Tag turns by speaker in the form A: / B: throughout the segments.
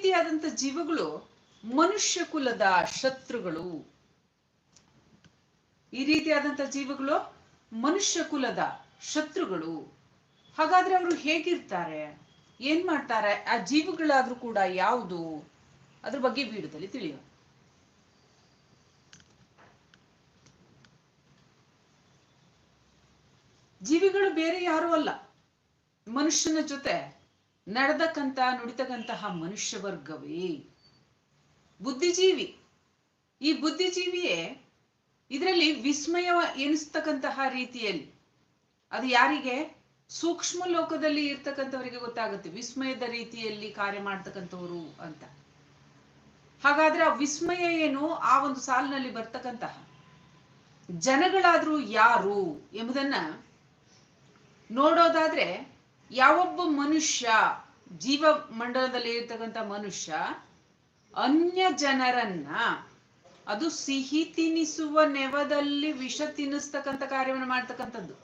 A: ರೀತಿಯಾದಂತ ಜೀವಗಳು ಮನುಷ್ಯ ಕುಲದ ಶತ್ರುಗಳು. ಈ ರೀತಿಯಾದಂತ ಜೀವಗಳು ಮನುಷ್ಯ ಕುಲದ ಶತ್ರುಗಳು. ಹಾಗಾದ್ರೆ ಅವರು ಹೇಗಿರ್ತಾರೆ? ಏನ್ ಮಾಡ್ತಾರೆ? ಆ ಜೀವಗಳಾದ್ರೂ ಕೂಡ ಯಾವುದು? ಅದ್ರ ಬಗ್ಗೆ ವಿಡಿಯೋದಲ್ಲಿ ತಿಳಿಯ ಜೀವಿಗಳು ಬೇರೆ ಯಾರು ಅಲ್ಲ. ಮನುಷ್ಯನ ಜೊತೆ ನಡೆದಕ್ಕಂತ, ನುಡಿತಕ್ಕಂತಹ ಮನುಷ್ಯ ವರ್ಗವೇ ಬುದ್ಧಿಜೀವಿ. ಈ ಬುದ್ಧಿಜೀವಿಯೇ ಇದರಲ್ಲಿ ವಿಸ್ಮಯ ಎನಿಸ್ತಕ್ಕಂತಹ ರೀತಿಯಲ್ಲಿ. ಅದು ಯಾರಿಗೆ? ಸೂಕ್ಷ್ಮ ಲೋಕದಲ್ಲಿ ಇರ್ತಕ್ಕಂಥವರಿಗೆ ಗೊತ್ತಾಗುತ್ತೆ. ವಿಸ್ಮಯದ ರೀತಿಯಲ್ಲಿ ಕಾರ್ಯ ಮಾಡ್ತಕ್ಕಂಥವ್ರು ಅಂತ. ಹಾಗಾದ್ರೆ ಆ ವಿಸ್ಮಯ ಏನು? ಆ ಒಂದು ಸಾಲಿನಲ್ಲಿ ಬರ್ತಕ್ಕಂತಹ ಜನಗಳಾದ್ರೂ ಯಾರು ಎಂಬುದನ್ನ ನೋಡೋದಾದ್ರೆ ಯಾವೊಬ್ಬ ಮನುಷ್ಯ ಜೀವ ಮಂಡಲದಲ್ಲಿ ಇರ್ತಕ್ಕಂಥ ಮನುಷ್ಯ ಅನ್ಯ ಜನರನ್ನ ಅದು ಸಿಹಿ ತಿನಿಸುವ ನೆವದಲ್ಲಿ ವಿಷ ತಿನ್ನಿಸ್ತಕ್ಕಂಥ ಕಾರ್ಯವನ್ನು ಮಾಡ್ತಕ್ಕಂಥದ್ದು.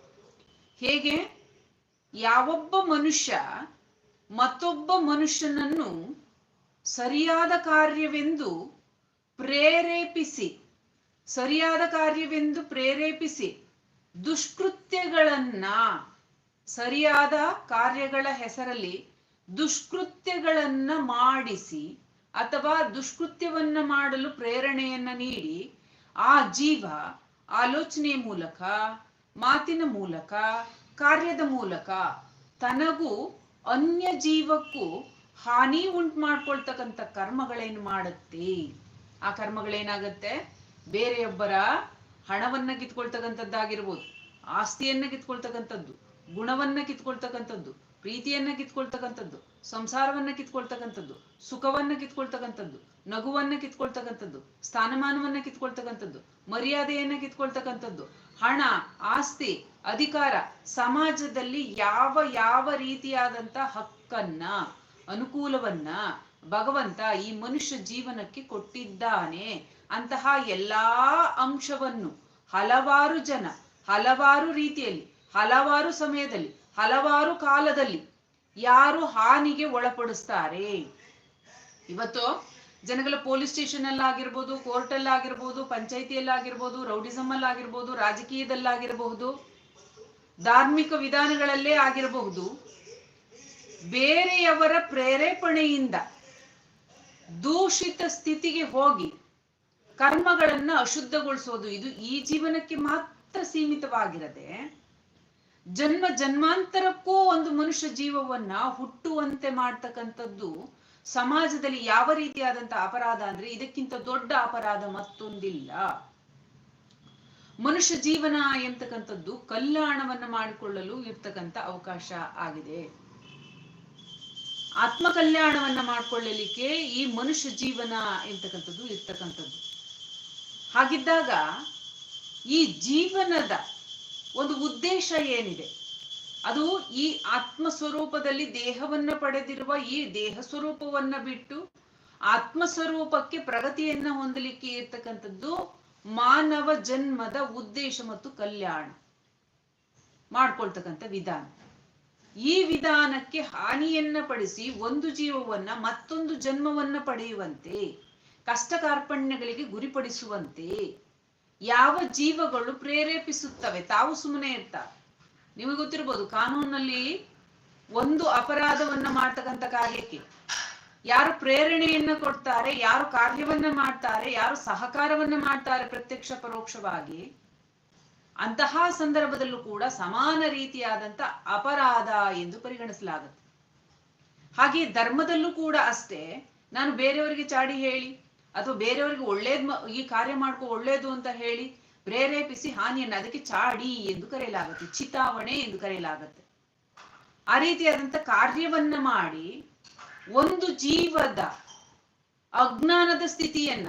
A: ಹೇಗೆ? ಯಾವೊಬ್ಬ ಮನುಷ್ಯ ಮತ್ತೊಬ್ಬ ಮನುಷ್ಯನನ್ನು ಸರಿಯಾದ ಕಾರ್ಯವೆಂದು ಪ್ರೇರೇಪಿಸಿ, ಸರಿಯಾದ ಕಾರ್ಯವೆಂದು ಪ್ರೇರೇಪಿಸಿ ದುಷ್ಕೃತ್ಯಗಳನ್ನ ಸರಿಯಾದ ಕಾರ್ಯಗಳ ಹೆಸರಲ್ಲಿ ದುಷ್ಕೃತ್ಯಗಳನ್ನ ಮಾಡಿಸಿ ಅಥವಾ ದುಷ್ಕೃತ್ಯವನ್ನ ಮಾಡಲು ಪ್ರೇರಣೆಯನ್ನ ನೀಡಿ ಆ ಜೀವ ಆಲೋಚನೆ ಮೂಲಕ, ಮಾತಿನ ಮೂಲಕ, ಕಾರ್ಯದ ಮೂಲಕ ತನಗೂ ಅನ್ಯ ಜೀವಕ್ಕೂ ಹಾನಿ ಉಂಟು ಮಾಡ್ಕೊಳ್ತಕ್ಕಂಥ ಕರ್ಮಗಳೇನು ಮಾಡುತ್ತೆ? ಆ ಕರ್ಮಗಳೇನಾಗತ್ತೆ? ಬೇರೆಯೊಬ್ಬರ ಹಣವನ್ನ ಕಿತ್ಕೊಳ್ತಕ್ಕಂಥದ್ದಾಗಿರ್ಬೋದು, ಆಸ್ತಿಯನ್ನ ಕಿತ್ಕೊಳ್ತಕ್ಕಂಥದ್ದು. ಗುಣವನ್ನ ಕಿತ್ಕೊಳ್ತಕ್ಕಂಥದ್ದು, ಪ್ರೀತಿಯನ್ನ ಕಿತ್ಕೊಳ್ತಕ್ಕಂಥದ್ದು, ಸಂಸಾರವನ್ನ ಕಿತ್ಕೊಳ್ತಕ್ಕಂಥದ್ದು, ಸುಖವನ್ನ ಕಿತ್ಕೊಳ್ತಕ್ಕಂಥದ್ದು, ನಗುವನ್ನ ಕಿತ್ಕೊಳ್ತಕ್ಕಂಥದ್ದು, ಸ್ಥಾನಮಾನವನ್ನ ಕಿತ್ಕೊಳ್ತಕ್ಕಂಥದ್ದು, ಮರ್ಯಾದೆಯನ್ನ ಕಿತ್ಕೊಳ್ತಕ್ಕಂಥದ್ದು, ಹಣ, ಆಸ್ತಿ, ಅಧಿಕಾರ, ಸಮಾಜದಲ್ಲಿ ಯಾವ ಯಾವ ರೀತಿಯಾದಂತ ಹಕ್ಕನ್ನ, ಅನುಕೂಲವನ್ನ ಭಗವಂತ ಈ ಮನುಷ್ಯ ಜೀವನಕ್ಕೆ ಕೊಟ್ಟಿದ್ದಾನೆ, ಅಂತಹ ಎಲ್ಲಾ ಅಂಶವನ್ನು ಹಲವಾರು ಜನ, ಹಲವಾರು ರೀತಿಯಲ್ಲಿ ಹಲವಾರು ಸಮಯದಲ್ಲಿ, ಹಲವಾರು ಕಾಲದಲ್ಲಿ ಯಾರು ಹಾನಿಗೆ ಒಳಪಡಿಸ್ತಾರೆ? ಇವತ್ತು ಜನಗಳ ಪೊಲೀಸ್ ಸ್ಟೇಷನ್ ಅಲ್ಲಾಗಿರ್ಬೋದು ಕೋರ್ಟ್ ಅಲ್ಲಾಗಿರ್ಬೋದು ಪಂಚಾಯತಿಯಲ್ಲಾಗಿರ್ಬೋದು ರೌಡಿಸಮ್ ಅಲ್ಲಾಗಿರ್ಬೋದು ರಾಜಕೀಯದಲ್ಲಾಗಿರಬಹುದು, ಧಾರ್ಮಿಕ ವಿಧಾನಗಳಲ್ಲೇ ಆಗಿರಬಹುದು, ಬೇರೆಯವರ ಪ್ರೇರೇಪಣೆಯಿಂದ ದೂಷಿತ ಸ್ಥಿತಿಗೆ ಹೋಗಿ ಕರ್ಮಗಳನ್ನ ಅಶುದ್ಧಗೊಳಿಸೋದು, ಇದು ಈ ಜೀವನಕ್ಕೆ ಮಾತ್ರ ಸೀಮಿತವಾಗಿರದೆ ಜನ್ಮ ಜನ್ಮಾಂತರಕ್ಕೂ ಒಂದು ಮನುಷ್ಯ ಜೀವವನ್ನ ಹುಟ್ಟುವಂತೆ ಮಾಡ್ತಕ್ಕಂಥದ್ದು ಸಮಾಜದಲ್ಲಿ ಯಾವ ರೀತಿಯಾದಂತ ಅಪರಾಧ ಅಂದ್ರೆ ಇದಕ್ಕಿಂತ ದೊಡ್ಡ ಅಪರಾಧ ಮತ್ತೊಂದಿಲ್ಲ. ಮನುಷ್ಯ ಜೀವನ ಎಂತಕ್ಕಂಥದ್ದು ಕಲ್ಯಾಣವನ್ನ ಮಾಡಿಕೊಳ್ಳಲು ಇರ್ತಕ್ಕಂಥ ಅವಕಾಶ ಆಗಿದೆ. ಆತ್ಮ ಕಲ್ಯಾಣವನ್ನ ಮಾಡ್ಕೊಳ್ಳಲಿಕ್ಕೆ ಈ ಮನುಷ್ಯ ಜೀವನ ಎಂತಕ್ಕಂಥದ್ದು ಇರ್ತಕ್ಕಂಥದ್ದು. ಹಾಗಿದ್ದಾಗ ಈ ಜೀವನದ ಒಂದು ಉದ್ದೇಶ ಏನಿದೆ? ಅದು ಈ ಆತ್ಮ ಸ್ವರೂಪದಲ್ಲಿ ದೇಹವನ್ನ ಪಡೆದಿರುವ ಈ ದೇಹ ಸ್ವರೂಪವನ್ನ ಬಿಟ್ಟು ಆತ್ಮ ಸ್ವರೂಪಕ್ಕೆ ಪ್ರಗತಿಯನ್ನ ಹೊಂದಲಿಕ್ಕೆ ಇರ್ತಕ್ಕಂಥದ್ದು ಮಾನವ ಜನ್ಮದ ಉದ್ದೇಶ ಮತ್ತು ಕಲ್ಯಾಣ ಮಾಡ್ಕೊಳ್ತಕ್ಕಂಥ ವಿಧಾನ. ಈ ವಿಧಾನಕ್ಕೆ ಹಾನಿಯನ್ನ ಪಡಿಸಿ ಒಂದು ಜೀವವನ್ನ ಮತ್ತೊಂದು ಜನ್ಮವನ್ನ ಪಡೆಯುವಂತೆ ಕಷ್ಟ ಕಾರ್ಪಣ್ಯಗಳಿಗೆ ಗುರಿಪಡಿಸುವಂತೆ ಯಾವ ಜೀವಗಳು ಪ್ರೇರೇಪಿಸುತ್ತವೆ? ತಾವು ಸುಮ್ಮನೆ ಇರ್ತಾರೆ ನಿಮಗೆ ಗೊತ್ತಿರ್ಬೋದು, ಕಾನೂನಲ್ಲಿ ಒಂದು ಅಪರಾಧವನ್ನ ಮಾಡ್ತಕ್ಕಂಥ ಕಾರ್ಯಕ್ಕೆ ಯಾರು ಪ್ರೇರಣೆಯನ್ನ ಕೊಡ್ತಾರೆ, ಯಾರು ಕಾರ್ಯವನ್ನ ಮಾಡ್ತಾರೆ, ಯಾರು ಸಹಕಾರವನ್ನ ಮಾಡ್ತಾರೆ ಪ್ರತ್ಯಕ್ಷ ಪರೋಕ್ಷವಾಗಿ, ಅಂತಹ ಸಂದರ್ಭದಲ್ಲೂ ಕೂಡ ಸಮಾನ ರೀತಿಯಾದಂತ ಅಪರಾಧ ಎಂದು ಪರಿಗಣಿಸಲಾಗುತ್ತೆ. ಹಾಗೆ ಧರ್ಮದಲ್ಲೂ ಕೂಡ ಅಷ್ಟೇ. ನಾನು ಬೇರೆಯವರಿಗೆ ಚಾಡಿ ಹೇಳಿ. ಅಥವಾ ಬೇರೆಯವರಿಗೆ ಒಳ್ಳೇದ್ ಈ ಕಾರ್ಯ ಮಾಡ್ಕೋ ಒಳ್ಳೇದು ಅಂತ ಹೇಳಿ ಪ್ರೇರೇಪಿಸಿ ಹಾನಿಯನ್ನು ಅದಕ್ಕೆ ಚಾಡಿ ಎಂದು ಕರೆಯಲಾಗುತ್ತೆ, ಚಿತಾವಣೆ ಎಂದು ಕರೆಯಲಾಗುತ್ತೆ. ಆ ರೀತಿಯಾದಂತ ಕಾರ್ಯವನ್ನ ಮಾಡಿ ಒಂದು ಜೀವದ ಅಜ್ಞಾನದ ಸ್ಥಿತಿಯನ್ನ,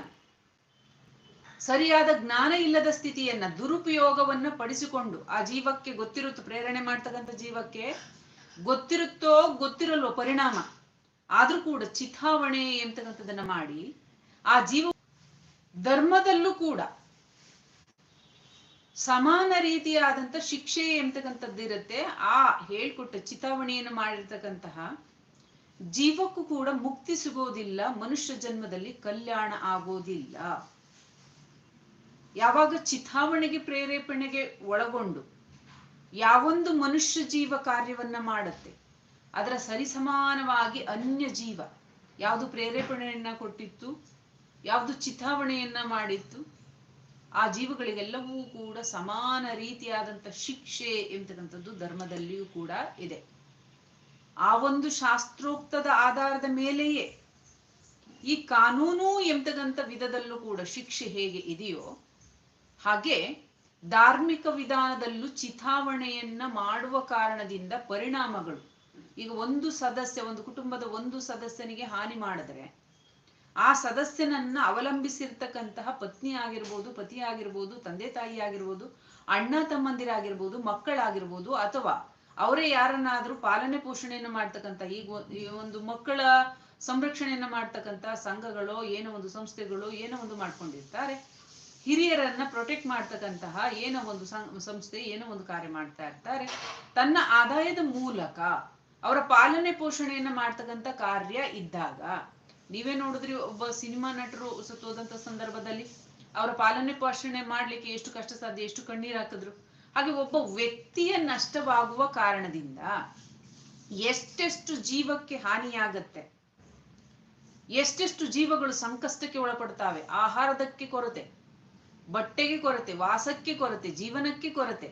A: ಸರಿಯಾದ ಜ್ಞಾನ ಇಲ್ಲದ ಸ್ಥಿತಿಯನ್ನ, ದುರುಪಯೋಗವನ್ನ ಪಡಿಸಿಕೊಂಡು ಆ ಜೀವಕ್ಕೆ ಗೊತ್ತಿರುತ್ತೆ, ಪ್ರೇರಣೆ ಮಾಡ್ತಕ್ಕಂಥ ಜೀವಕ್ಕೆ ಗೊತ್ತಿರುತ್ತೋ ಗೊತ್ತಿರಲ್ವೋ ಪರಿಣಾಮ, ಆದ್ರೂ ಕೂಡ ಚಿತಾವಣೆ ಎಂತಕ್ಕಂಥದ್ದನ್ನ ಮಾಡಿ ಆ ಜೀವ ಧರ್ಮದಲ್ಲೂ ಕೂಡ ಸಮಾನ ರೀತಿಯಾದಂತ ಶಿಕ್ಷೆ ಎಂತಕ್ಕಂಥದ್ದು ಇರುತ್ತೆ. ಆ ಹೇಳ್ಕೊಟ್ಟ ಚಿತಾವಣೆಯನ್ನು ಮಾಡಿರ್ತಕ್ಕಂತಹ ಜೀವಕ್ಕೂ ಕೂಡ ಮುಕ್ತಿ ಸಿಗೋದಿಲ್ಲ, ಮನುಷ್ಯ ಜನ್ಮದಲ್ಲಿ ಕಲ್ಯಾಣ ಆಗೋದಿಲ್ಲ. ಯಾವಾಗ ಚಿತಾವಣೆಗೆ ಪ್ರೇರೇಪಣೆಗೆ ಒಳಗೊಂಡು ಯಾವೊಂದು ಮನುಷ್ಯ ಜೀವ ಕಾರ್ಯವನ್ನ ಮಾಡುತ್ತೆ, ಅದರ ಸರಿಸಮಾನವಾಗಿ ಅನ್ಯ ಜೀವ ಯಾವುದು ಪ್ರೇರೇಪಣೆಯನ್ನ ಕೊಟ್ಟಿತ್ತು? ಯಾವುದು ಚಿತಾವಣೆಯನ್ನ ಮಾಡಿತ್ತು ಆ ಜೀವಗಳಿಗೆಲ್ಲವೂ ಕೂಡ ಸಮಾನ ರೀತಿಯಾದಂಥ ಶಿಕ್ಷೆ ಎಂತಕ್ಕಂಥದ್ದು ಧರ್ಮದಲ್ಲಿಯೂ ಕೂಡ ಇದೆ. ಆ ಒಂದು ಶಾಸ್ತ್ರೋಕ್ತದ ಆಧಾರದ ಮೇಲೆಯೇ ಈ ಕಾನೂನು ಎಂತಕ್ಕಂಥ ವಿಧದಲ್ಲೂ ಕೂಡ ಶಿಕ್ಷೆ ಹೇಗೆ ಇದೆಯೋ, ಹಾಗೆ ಧಾರ್ಮಿಕ ವಿಧಾನದಲ್ಲೂ ಚಿತಾವಣೆಯನ್ನ ಮಾಡುವ ಕಾರಣದಿಂದ ಪರಿಣಾಮಗಳು. ಈಗ ಒಂದು ಸದಸ್ಯ, ಒಂದು ಕುಟುಂಬದ ಒಂದು ಸದಸ್ಯನಿಗೆ ಹಾನಿ ಮಾಡಿದ್ರೆ ಆ ಸದಸ್ಯನನ್ನ ಅವಲಂಬಿಸಿರ್ತಕ್ಕಂತಹ ಪತ್ನಿ ಆಗಿರ್ಬೋದು, ಪತಿ ಆಗಿರ್ಬೋದು, ತಂದೆ ತಾಯಿ ಆಗಿರ್ಬೋದು, ಅಣ್ಣ ತಮ್ಮಂದಿರಾಗಿರ್ಬೋದು ಮಕ್ಕಳಾಗಿರ್ಬೋದು ಅಥವಾ ಅವರೇ ಯಾರನ್ನಾದ್ರೂ ಪಾಲನೆ ಪೋಷಣೆಯನ್ನು ಮಾಡ್ತಕ್ಕಂತ ಈ ಒಂದು ಮಕ್ಕಳ ಸಂರಕ್ಷಣೆಯನ್ನ ಮಾಡ್ತಕ್ಕಂತ ಸಂಘಗಳು, ಏನೋ ಒಂದು ಸಂಸ್ಥೆಗಳು, ಏನೋ ಒಂದು ಮಾಡ್ಕೊಂಡಿರ್ತಾರೆ. ಹಿರಿಯರನ್ನ ಪ್ರೊಟೆಕ್ಟ್ ಮಾಡ್ತಕ್ಕಂತಹ ಏನೋ ಒಂದು ಸಂಸ್ಥೆ, ಏನೋ ಒಂದು ಕಾರ್ಯ ಮಾಡ್ತಾ ಇರ್ತಾರೆ. ತನ್ನ ಆದಾಯದ ಮೂಲಕ ಅವರ ಪಾಲನೆ ಪೋಷಣೆಯನ್ನ ಮಾಡ್ತಕ್ಕಂಥ ಕಾರ್ಯ ಇದ್ದಾಗ ನೀವೇ ನೋಡಿದ್ರಿ ಒಬ್ಬ ಸಿನಿಮಾ ನಟರು ಸತ್ತೋದಂತ ಸಂದರ್ಭದಲ್ಲಿ ಅವರ ಪಾಲನೆ ಪೋಷಣೆ ಮಾಡ್ಲಿಕ್ಕೆ ಎಷ್ಟು ಕಷ್ಟ ಸಾಧ್ಯ, ಎಷ್ಟು ಕಣ್ಣೀರ್ ಹಾಕಿದ್ರು. ಹಾಗೆ ಒಬ್ಬ ವ್ಯಕ್ತಿಯ ನಷ್ಟವಾಗುವ ಕಾರಣದಿಂದ ಎಷ್ಟೆಷ್ಟು ಜೀವಕ್ಕೆ ಹಾನಿಯಾಗತ್ತೆ, ಎಷ್ಟೆಷ್ಟು ಜೀವಗಳು ಸಂಕಷ್ಟಕ್ಕೆ ಒಳಪಡ್ತಾವೆ, ಆಹಾರದಕ್ಕೆ ಕೊರತೆ, ಬಟ್ಟೆಗೆ ಕೊರತೆ, ವಾಸಕ್ಕೆ ಕೊರತೆ, ಜೀವನಕ್ಕೆ ಕೊರತೆ,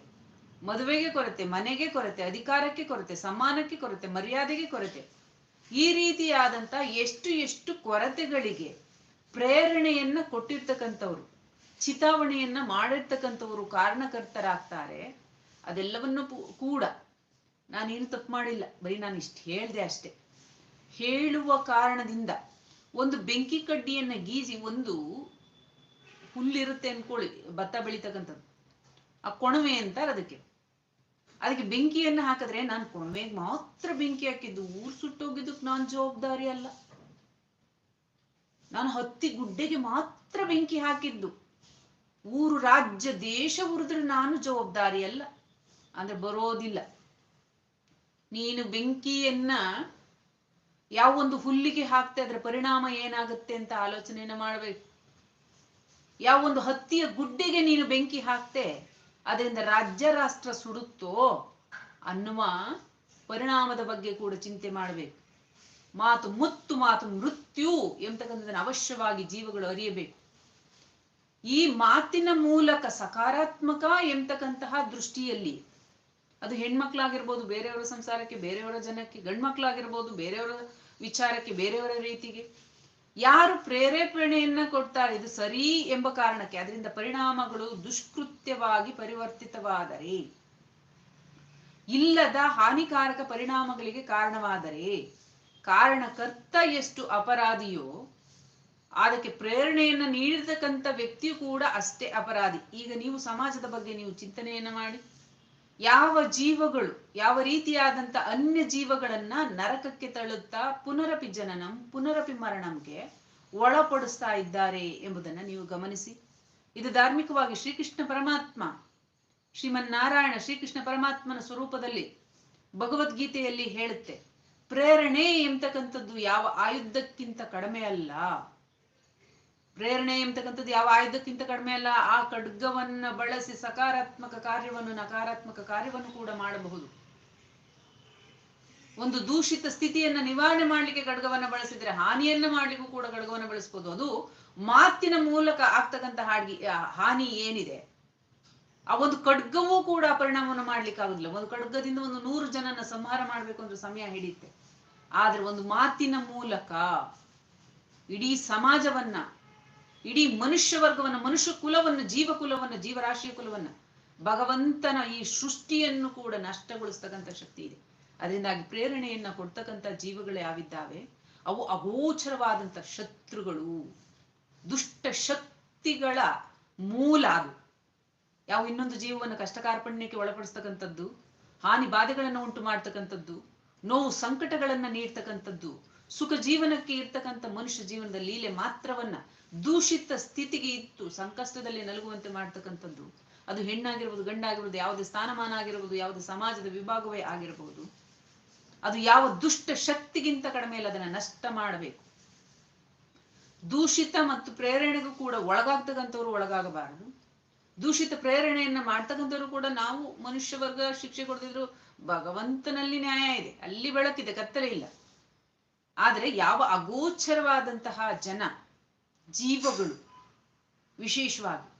A: ಮದುವೆಗೆ ಕೊರತೆ, ಮನೆಗೆ ಕೊರತೆ, ಅಧಿಕಾರಕ್ಕೆ ಕೊರತೆ ಸಮಾನಕ್ಕೆ ಕೊರತೆ, ಮರ್ಯಾದೆಗೆ ಕೊರತೆ. ಈ ರೀತಿಯಾದಂತ ಎಷ್ಟು ಎಷ್ಟು ಕೊರತೆಗಳಿಗೆ ಪ್ರೇರಣೆಯನ್ನ ಕೊಟ್ಟಿರ್ತಕ್ಕಂಥವ್ರು, ಚಿತಾವಣೆಯನ್ನ ಮಾಡಿರ್ತಕ್ಕಂಥವ್ರು ಕಾರಣಕರ್ತರಾಗ್ತಾರೆ, ಅದೆಲ್ಲವನ್ನು ಕೂಡ ನಾನೇನು ತಪ್ಪು ಮಾಡಿಲ್ಲ, ಬರೀ ನಾನು ಇಷ್ಟು ಹೇಳಿದೆ ಅಷ್ಟೇ. ಹೇಳುವ ಕಾರಣದಿಂದ ಒಂದು ಬೆಂಕಿ ಕಡ್ಡಿಯನ್ನ ಗೀಜಿ ಒಂದು ಹುಲ್ಲಿರುತ್ತೆ ಅನ್ಕೊಳ್ಳಿ, ಭತ್ತ ಬೆಳಿತಕ್ಕಂಥದ್ದು. ಆ ಕೊಣವೆ ಅಂತಾರೆ ಅದಕ್ಕೆ. ಅದಕ್ಕೆ ಬೆಂಕಿಯನ್ನ ಹಾಕಿದ್ರೆ ನಾನು ಕೊಣವೆಗೆ ಮಾತ್ರ ಬೆಂಕಿ ಹಾಕಿದ್ದು, ಊರ್ ಸುಟ್ಟೋಗಿದ್ದಕ್ಕೆ ನಾನು ಜವಾಬ್ದಾರಿ ಅಲ್ಲ. ನಾನು ಹತ್ತಿ ಗುಡ್ಡೆಗೆ ಮಾತ್ರ ಬೆಂಕಿ ಹಾಕಿದ್ದು. ಊರು, ರಾಜ್ಯ, ದೇಶ ಉರಿದ್ರೆ ನಾನು ಜವಾಬ್ದಾರಿ ಅಲ್ಲ. ಅಂದ್ರೆ ಬರೋದಿಲ್ಲ. ನೀನು ಬೆಂಕಿಯನ್ನ ಯಾವ ಒಂದು ಹುಲ್ಲಿಗೆ ಹಾಕ್ತೆ ಅದ್ರ ಪರಿಣಾಮ ಏನಾಗುತ್ತೆ ಅಂತ ಆಲೋಚನೆಯನ್ನ ಮಾಡ್ಬೇಕು. ಯಾವ ಒಂದು ಹತ್ತಿಯ ಗುಡ್ಡೆಗೆ ನೀನು ಬೆಂಕಿ ಹಾಕ್ತೆ ಅದರಿಂದ ರಾಜ್ಯ, ರಾಷ್ಟ್ರ ಸುಡುತ್ತೋ ಅನ್ನುವ ಪರಿಣಾಮದ ಬಗ್ಗೆ ಕೂಡ ಚಿಂತೆ ಮಾಡಬೇಕು. ಮಾತು ಮುತ್ತು, ಮಾತು ಮೃತ್ಯು ಎಂಬತಕ್ಕಂಥದ್ದನ್ನು ಅವಶ್ಯವಾಗಿ ಜೀವಗಳು ಅರಿಯಬೇಕು. ಈ ಮಾತಿನ ಮೂಲಕ ಸಕಾರಾತ್ಮಕ ಎಂಬತಕ್ಕಂತಹ ದೃಷ್ಟಿಯಲ್ಲಿ ಅದು ಹೆಣ್ಮಕ್ಳಾಗಿರ್ಬೋದು, ಬೇರೆಯವರ ಸಂಸಾರಕ್ಕೆ, ಬೇರೆಯವರ ಜನಕ್ಕೆ, ಗಂಡ್ಮಕ್ಳಾಗಿರ್ಬೋದು, ಬೇರೆಯವರ ವಿಚಾರಕ್ಕೆ, ಬೇರೆಯವರ ರೀತಿಗೆ ಯಾರು ಪ್ರೇರೇಪಣೆಯನ್ನ ಕೊಡ್ತಾರೆ? ಇದು ಸರಿ ಎಂಬ ಕಾರಣಕ್ಕೆ. ಅದರಿಂದ ಪರಿಣಾಮಗಳು ದುಷ್ಕೃತ್ಯವಾಗಿ ಪರಿವರ್ತಿತವಾದರೆ, ಇಲ್ಲದ ಹಾನಿಕಾರಕ ಪರಿಣಾಮಗಳಿಗೆ ಕಾರಣವಾದರೆ, ಕಾರಣಕರ್ತ ಎಷ್ಟು ಅಪರಾಧಿಯೋ, ಅದಕ್ಕೆ ಪ್ರೇರಣೆಯನ್ನು ನೀಡಿರ್ತಕ್ಕಂಥ ವ್ಯಕ್ತಿಯು ಕೂಡ ಅಷ್ಟೇ ಅಪರಾಧಿ. ಈಗ ನೀವು ಸಮಾಜದ ಬಗ್ಗೆ ನೀವು ಚಿಂತನೆಯನ್ನ ಮಾಡಿ. ಯಾವ ಜೀವಗಳು, ಯಾವ ರೀತಿಯಾದಂತ ಅನ್ಯ ಜೀವಗಳನ್ನ ನರಕಕ್ಕೆ ತಳ್ಳುತ್ತಾ ಪುನರಪಿ ಜನನಂ, ಪುನರಪಿ ಮರಣಂಗೆ ಒಳಪಡಿಸ್ತಾ ಇದ್ದಾರೆ ಎಂಬುದನ್ನ ನೀವು ಗಮನಿಸಿ. ಇದು ಧಾರ್ಮಿಕವಾಗಿ ಶ್ರೀಕೃಷ್ಣ ಪರಮಾತ್ಮ, ಶ್ರೀಮನ್ನಾರಾಯಣ ಶ್ರೀಕೃಷ್ಣ ಪರಮಾತ್ಮನ ಸ್ವರೂಪದಲ್ಲಿ ಭಗವದ್ಗೀತೆಯಲ್ಲಿ ಹೇಳುತ್ತೆ, ಪ್ರೇರಣೆ ಎಂತಕ್ಕಂಥದ್ದು ಯಾವ ಆಯುಧಕ್ಕಿಂತ ಕಡಿಮೆ ಅಲ್ಲ. ಪ್ರೇರಣೆ ಎಂತಕ್ಕಂಥದ್ದು ಯಾವ ಆಯುಧಕ್ಕಿಂತ ಕಡಿಮೆ ಅಲ್ಲ, ಆ ಖಡ್ಗವನ್ನ ಬಳಸಿ ಸಕಾರಾತ್ಮಕ ಕಾರ್ಯವನ್ನು, ನಕಾರಾತ್ಮಕ ಕಾರ್ಯವನ್ನು ಕೂಡ ಮಾಡಬಹುದು. ಒಂದು ದೂಷಿತ ಸ್ಥಿತಿಯನ್ನ ನಿವಾರಣೆ ಮಾಡ್ಲಿಕ್ಕೆ ಖಡ್ಗವನ್ನ ಬಳಸಿದ್ರೆ, ಹಾನಿಯನ್ನ ಮಾಡ್ಲಿಕ್ಕೂ ಕೂಡ ಖಡ್ಗವನ್ನ ಬಳಸಬಹುದು ಅದು ಮಾತಿನ ಮೂಲಕ ಆಗ್ತಕ್ಕಂಥ ಹಾಡಿಗೆ ಹಾನಿ ಏನಿದೆ? ಆ ಒಂದು ಖಡ್ಗವೂ ಕೂಡ ಪರಿಣಾಮವನ್ನು ಮಾಡ್ಲಿಕ್ಕೆ ಆಗುದಿಲ್ಲ. ಒಂದು ಖಡ್ಗದಿಂದ ಒಂದು ನೂರು ಜನನ ಸಂಹಾರ ಮಾಡ್ಬೇಕು ಅಂದ್ರೆ ಸಮಯ ಹಿಡಿಯುತ್ತೆ. ಆದ್ರೆ ಒಂದು ಮಾತಿನ ಮೂಲಕ ಇಡೀ ಸಮಾಜವನ್ನ ಇಡೀ ಮನುಷ್ಯ ವರ್ಗವನ್ನು, ಮನುಷ್ಯ ಕುಲವನ್ನ ಜೀವ ಕುಲವನ್ನ ಜೀವರಾಶಿಯ ಕುಲವನ್ನ ಭಗವಂತನ ಈ ಸೃಷ್ಟಿಯನ್ನು ಕೂಡ ನಷ್ಟಗೊಳಿಸ್ತಕ್ಕಂಥ ಶಕ್ತಿ ಇದೆ. ಅದರಿಂದಾಗಿ ಪ್ರೇರಣೆಯನ್ನ ಕೊಡ್ತಕ್ಕಂಥ ಜೀವಗಳು ಯಾವಿದ್ದಾವೆ? ಅವು ಅಗೋಚರವಾದಂಥ ಶತ್ರುಗಳು. ದುಷ್ಟ ಶಕ್ತಿಗಳ ಮೂಲ ಅದು. ಯಾವ ಇನ್ನೊಂದು ಜೀವವನ್ನು ಕಷ್ಟ ಕಾರ್ಪಣ್ಯಕ್ಕೆ ಒಳಪಡಿಸ್ತಕ್ಕಂಥದ್ದು, ಹಾನಿ ಬಾಧೆಗಳನ್ನು ಉಂಟು ಮಾಡ್ತಕ್ಕಂಥದ್ದು, ನೋವು ಸಂಕಟಗಳನ್ನು ನೀಡ್ತಕ್ಕಂಥದ್ದು, ಸುಖ ಜೀವನಕ್ಕೆ ಇರ್ತಕ್ಕಂಥ ಮನುಷ್ಯ ಜೀವನದ ಲೀಲೆ ಮಾತ್ರವನ್ನ ದೂಷಿತ ಸ್ಥಿತಿಗೆ ಇತ್ತು, ಸಂಕಷ್ಟದಲ್ಲಿ ನಲುಗುವಂತೆ ಮಾಡ್ತಕ್ಕಂಥದ್ದು. ಅದು ಹೆಣ್ಣಾಗಿರ್ಬೋದು, ಗಂಡಾಗಿರ್ಬೋದು, ಯಾವುದೇ ಸ್ಥಾನಮಾನ ಆಗಿರ್ಬೋದು ಯಾವುದೇ ಸಮಾಜದ ವಿಭಾಗವೇ ಆಗಿರಬಹುದು ಅದು ಯಾವ ದುಷ್ಟ ಶಕ್ತಿಗಿಂತ ಕಡಿಮೆ ಇಲ್ಲ ಅದನ್ನ ನಷ್ಟ ಮಾಡಬೇಕು. ದೂಷಿತ ಮತ್ತು ಪ್ರೇರಣೆಗೂ ಕೂಡ ಒಳಗಾಗ್ತಕ್ಕಂಥವ್ರು ಒಳಗಾಗಬಾರದು. ದೂಷಿತ ಪ್ರೇರಣೆಯನ್ನ ಮಾಡ್ತಕ್ಕಂಥವ್ರು ಕೂಡ ನಾವು ಮನುಷ್ಯ ವರ್ಗ ಶಿಕ್ಷೆ ಕೊಡ್ತಿದ್ರು, ಭಗವಂತನಲ್ಲಿ ನ್ಯಾಯ ಇದೆ. ಅಲ್ಲಿ ಬೆಳಕಿದೆ, ಕತ್ತಲೆ ಇಲ್ಲ. ಆದರೆ ಯಾವ ಅಗೋಚರವಾದಂತಹ ಜನ ಜೀವಗಳು ವಿಶೇಷವಾಗಿ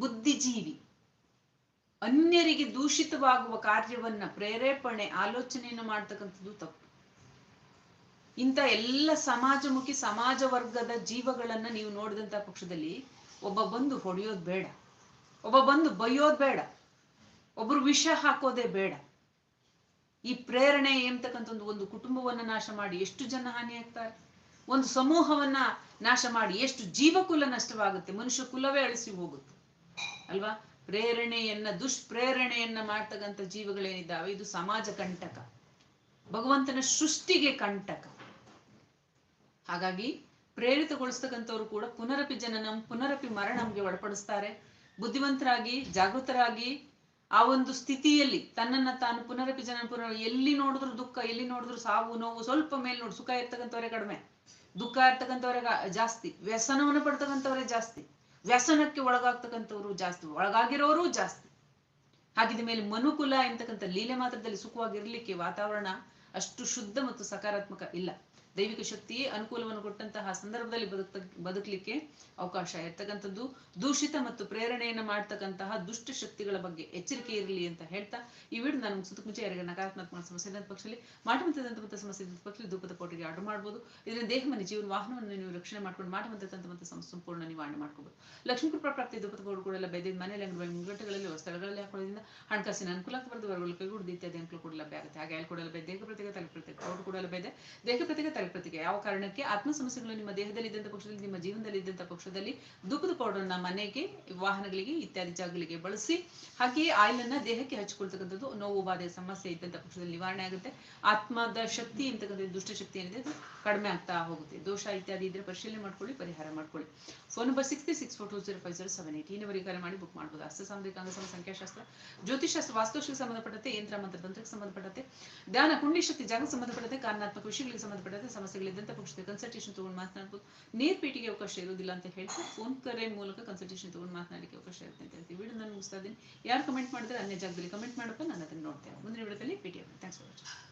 A: ಬುದ್ಧಿಜೀವಿ ಅನ್ಯರಿಗೆ ದೂಷಿತವಾಗುವ ಕಾರ್ಯವನ್ನ ಪ್ರೇರೇಪಣೆ ಆಲೋಚನೆಯನ್ನು ಮಾಡ್ತಕ್ಕಂಥದ್ದು ತಪ್ಪು. ಇಂಥ ಎಲ್ಲ ಸಮಾಜಮುಖಿ ಸಮಾಜ ವರ್ಗದ ಜೀವಗಳನ್ನ ನೀವು ನೋಡಿದಂತ ಪಕ್ಷದಲ್ಲಿ ಒಬ್ಬ ಬಂದು ಹೊಡೆಯೋದು ಬೇಡ. ಒಬ್ಬ ಬಂದು ಬೈಯೋದು ಬೇಡ. ಒಬ್ರು ವಿಷ ಹಾಕೋದೇ ಬೇಡ. ಈ ಪ್ರೇರಣೆ ಎಂಬತಕ್ಕಂಥ ಒಂದು ಒಂದು ಕುಟುಂಬವನ್ನ ನಾಶ ಮಾಡಿ ಎಷ್ಟು ಜನ ಹಾನಿ ಆಗ್ತಾರೆ? ಒಂದು ಸಮೂಹವನ್ನ ನಾಶ ಮಾಡಿ ಎಷ್ಟು ಜೀವಕುಲ ನಷ್ಟವಾಗುತ್ತೆ, ಮನುಷ್ಯ ಕುಲವೇ ಅಳಿಸಿ ಹೋಗುತ್ತೆ. ಅಲ್ವಾ? ಪ್ರೇರಣೆಯನ್ನ, ದುಷ್ಪ್ರೇರಣೆಯನ್ನ ಮಾಡ್ತಕ್ಕಂಥ ಜೀವಗಳೇನಿದ್ದಾವೆ? ಇದು ಸಮಾಜ ಕಂಟಕ. ಭಗವಂತನ ಸೃಷ್ಟಿಗೆ ಕಂಟಕ. ಹಾಗಾಗಿ ಪ್ರೇರಿತಗೊಳಿಸ್ತಕ್ಕಂಥವ್ರು ಕೂಡ ಪುನರಪಿ ಜನನಂ, ಪುನರಪಿ ಮರಣಂಗೆ ಒಳಪಡಿಸ್ತಾರೆ. ಬುದ್ಧಿವಂತರಾಗಿ, ಜಾಗೃತರಾಗಿ ಆ ಒಂದು ಸ್ಥಿತಿಯಲ್ಲಿ ತನ್ನನ್ನ ತಾನು ಪುನರಪಿ ಜನನ ಪುನರ ಎಲ್ಲಿ ನೋಡಿದ್ರು ದುಃಖ, ಎಲ್ಲಿ ನೋಡಿದ್ರು ಸಾವು, ನೋವು, ಸ್ವಲ್ಪ ಮೇಲ್ ನೋಡಿ, ಸುಖ ಇರ್ತಕ್ಕಂಥವರೇ ಕಡಿಮೆ. ದುಃಖ ಇರ್ತಕ್ಕಂಥವ್ರೆ ಜಾಸ್ತಿ, ವ್ಯಸನವನ್ನು ಪಡ್ತಕ್ಕಂಥವ್ರೆ ಜಾಸ್ತಿ, ವ್ಯಸನಕ್ಕೆ ಒಳಗಾಗ್ತಕ್ಕಂಥವ್ರು ಜಾಸ್ತಿ, ಒಳಗಾಗಿರೋರು ಜಾಸ್ತಿ. ಹಾಗಿದ ಮೇಲೆ ಮನುಕುಲ ಎಂತಕ್ಕಂಥ ಲೀಲೆ ಮಾತ್ರದಲ್ಲಿ ಸುಖವಾಗಿರ್ಲಿಕ್ಕೆ ವಾತಾವರಣ ಅಷ್ಟು ಶುದ್ಧ ಮತ್ತು ಸಕಾರಾತ್ಮಕ ಇಲ್ಲ. ದೈವಿಕ ಶಕ್ತಿಯೇ ಅನುಕೂಲವನ್ನು ಕೊಟ್ಟಂತಹ ಸಂದರ್ಭದಲ್ಲಿ ಬದುಕ ಬದುಕಲಿಕ್ಕೆ ಅವಕಾಶ. ಇರ್ತಕ್ಕಂಥದ್ದು ದೂಷಿತ ಮತ್ತು ಪ್ರೇರಣೆಯನ್ನು ಮಾಡ್ತಕ್ಕಂತಹ ದುಷ್ಟ ಶಕ್ತಿಗಳ ಬಗ್ಗೆ ಎಚ್ಚರಿಕೆ ಇರಲಿ ಅಂತ ಹೇಳ್ತಾ ಈ ವಿಡಿಯೋ ನಾನು ಮುಗಿಸೋದಕ್ಕೆ ಮುಂಚೆ ಯಾರಿಗೆ ನಕಾರಾತ್ಮಕ ಸಮಸ್ಯೆ ಪಕ್ಷದಲ್ಲಿ ಮಾಟಮಂತ್ರದಂತ ಸಮಸ್ಯೆ ಇದ್ದಂಥ ಪಕ್ಷದಲ್ಲಿ ಧೂಪದ ಕೋಟಿಗೆ ಆರ್ಡರ್ ಮಾಡ್ಬೋದು. ಇದರಿಂದ ದೇಹ ಮನೆ ಜೀವನ, ವಾಹನವನ್ನು ನೀವು ರಕ್ಷಣೆ ಮಾಡ್ಕೊಂಡು ಮಾಟಮಂತ್ರದಂತ ಸಮಸ್ಯೆ ಸಂಪೂರ್ಣ ನಿವಾರಣೆ ಮಾಡ್ಕೋಬಹುದು ಲಕ್ಷ್ಮೀ ಕೃಪಾ ಪ್ರಾಪ್ತಿ, ಧೂಪದ ಕೋಡು ಕೂಡ ಎಲ್ಲ ಮನೆಯಲ್ಲಿ ಅಂಗಡಿ ಮುಂಗಟ್ಟುಗಳಲ್ಲಿ ಸ್ಥಳಗಳಲ್ಲಿ ಹಾಕೊಳ್ಳೋದ್ರಿಂದ ಹಣಕಾಸಿನ ಅನುಕೂಲ ಬರೆದು ವರ್ಗಗಳು ಕೈಗೂಡಿದ ಇತ್ಯಾದಿ ಅನುಕೂಲ ಕೂಡ ಲಭ್ಯ ಆಗುತ್ತೆ. ಹಾಗೆ ಅಲ್ಲಿ ಕೂಡ ಲಭ್ಯ ದೇಹ ಪ್ರತ್ಯೇಕ, ತಲೆ ಪ್ರತ್ಯೇಕ ಕೋಡು ಕೂಡ ಲಭ್ಯ ದೇಹ ಪ್ರತ್ಯೇಕ ಪ್ರತ್ಯೇಕ ಯಾವ ಕಾರಣಕ್ಕೆ? ಆತ್ಮ ಸಮಸ್ಯೆಗಳು ನಿಮ್ಮ ದೇಹದಲ್ಲಿ ಇದ್ದಂತ ಪಕ್ಷದಲ್ಲಿ, ನಿಮ್ಮ ಜೀವನದಲ್ಲಿ ಇದ್ದಂತ ಪಕ್ಷದಲ್ಲಿ ಧೂಪದ ಪೌಡರ್ನ ಮನೆಗೆ, ವಾಹನಗಳಿಗೆ ಇತ್ಯಾದಿ ಜಾಗಗಳಿಗೆ ಬಳಸಿ, ಹಾಗೆಯೇ ಆಯಿಲ್ ಅನ್ನ ದೇಹಕ್ಕೆ ಹಚ್ಕೊಳ್ತಕ್ಕಂಥದ್ದು ನೋವು, ಬಾಧೆ, ಸಮಸ್ಯೆ ಇದ್ದಂತ ಪಕ್ಷದಲ್ಲಿ ನಿವಾರಣೆ ಆಗುತ್ತೆ. ಆತ್ಮದ ಶಕ್ತಿ ಅಂತಕ್ಕಂಥ ದುಷ್ಟ ಶಕ್ತಿ ಏನಿದೆ, ಅದು ಕಡಿಮೆ ಆಗ್ತಾ ಹೋಗುತ್ತೆ. ದೋಷ ಇತ್ಯಾದಿ ಇದ್ರೆ ಪರಿಶೀಲನೆ ಮಾಡ್ಕೊಳ್ಳಿ, ಪರಿಹಾರ ಮಾಡ್ಕೊಳ್ಳಿ. Phone number six three six four two zero five zero seven eight ಈ ಕರೆ ಮಾಡಿ ಬುಕ್ ಮಾಡಬಹುದು ಅಸ್ತ ಸಾಮುದಾಯಿಕ ಅಂಗಸಮ ಸಂಖ್ಯಾಶಾಸ್ತ್ರ ಜ್ಯೋತಿಷಾಸ್ತ್ರ ವಾಸ್ತುಶಿಗೆ ಸಂಬಂಧಪಟ್ಟಂತೆ, ಯಂತ್ರ ಮಂತ್ರ ತಂತ್ರಕ್ಕೆ ಸಂಬಂಧಪಟ್ಟಂತೆ, ಧ್ಯಾನ ಕುಂಡಿ ಶಕ್ತಿ ಸಂಬಂಧಪಟ್ಟಂತೆ, ಕಾರಣಾತ್ಮಕ ವಿಷಯಗಳಿಗೆ ಸಂಬಂಧಪಟ್ಟಂತೆ ಸಮಸ್ಯೆಗಳಿದ್ದಂಥ ಪಕ್ಷದ ಕನ್ಸಲ್ಟೇಷನ್ ತಗೊಂಡು ಮಾತನಾಡ್ಬೋದು. ನೇರ್ ಪೇಟಿಗೆ ಅವಕಾಶ ಇರೋದಿಲ್ಲ ಅಂತ ಹೇಳ್ತಾ ಫೋನ್ ಕರೆ ಮೂಲಕ ಕನ್ಸಲ್ಟೇಷನ್ ತಗೊಂಡು ಮಾತನಾಡಲಿಕ್ಕೆ ಅವಕಾಶ ಇರುತ್ತೆ ಅಂತ ಹೇಳ್ತೀವಿ. ವಿಡಿಯೋ ನಾನು ಮುಗಿಸ್ತಾ ಇದ್ದೀನಿ. ಯಾರು ಕಮೆಂಟ್ ಮಾಡಿದ್ರೆ ಅನ್ಯ ಜಾಗದಲ್ಲಿ ಕಮೆಂಟ್ ಮಾಡಪ್ಪ, ನಾನು ಅದನ್ನು ನೋಡ್ತೇನೆ. ಮುಂದಿನ ವಿಡಿಯೋದಲ್ಲಿ ಭೇಟಿ ಥ್ಯಾಂಕ್ಸ್ ಫಾರ್ ವಾಚಿಂಗ್